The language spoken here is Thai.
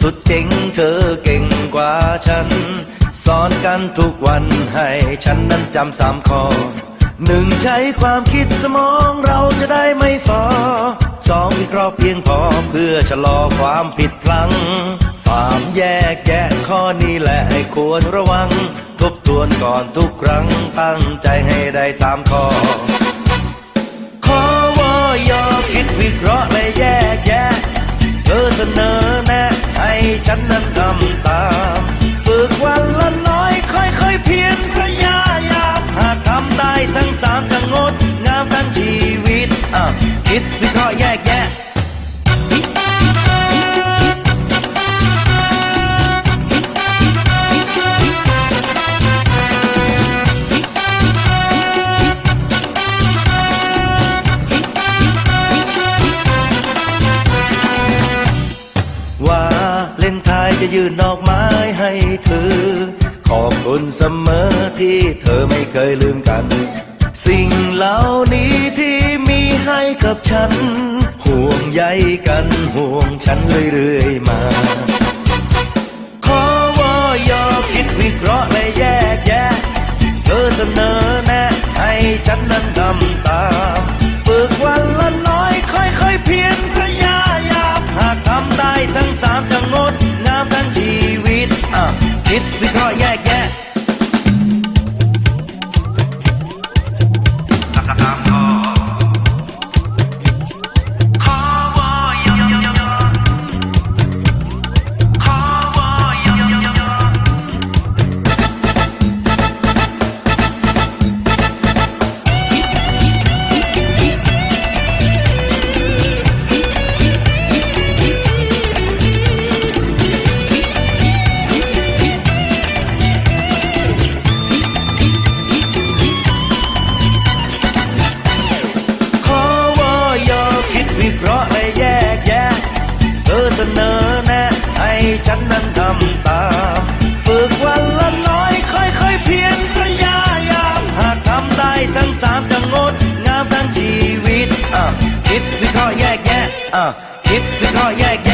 สุดเจ๋งเธอเก่งกว่าฉัน สอนกันทุกวันให้ฉันนั้นจำสามข้อหนึ่งใช้ความคิดสมองเราจะได้ไม่ฟอสองวิเคราะห์เพียงพอเพื่อชะลอความผิดพลั้งสามแยกแยะข้อนี้แหละให้ควรระวัง ทบทวนก่อนทุกครั้งตั้งใจให้ได้สามข้อ ขอวอยอคิดวิเคราะห์และแยก คิดวิเคราะห์แยกแยะว่าเล่นทายจะยื่นดอกไม้ให้เธอ ขอบคุณเสมอที่เธอไม่เคยลืมกัน สิ่งเหล่านี้ที่ับฉัน ห่วงใยกันห่วงฉันเรื่อยๆมา ขอว่ายอคิดวิเคราะห์และแยกแยะ เธอเสนอแนะให้ฉันนั้นดำตาม ฝึกวันละน้อยค่อยๆเพียรพยายามหากทำได้ทั้งสามจะงดงามทั้งชีวิต คิดวิเคราะห์แยก ฉันนั้นทำตามฝึกวันละน้อยค่อยๆเพียรพยายามหากทำได้ทั้งสามจะงดงามทั้งชีวิตอะคิดวิเคราะห์แยกแยะอะคิดวิเคราะห์แยกแยะ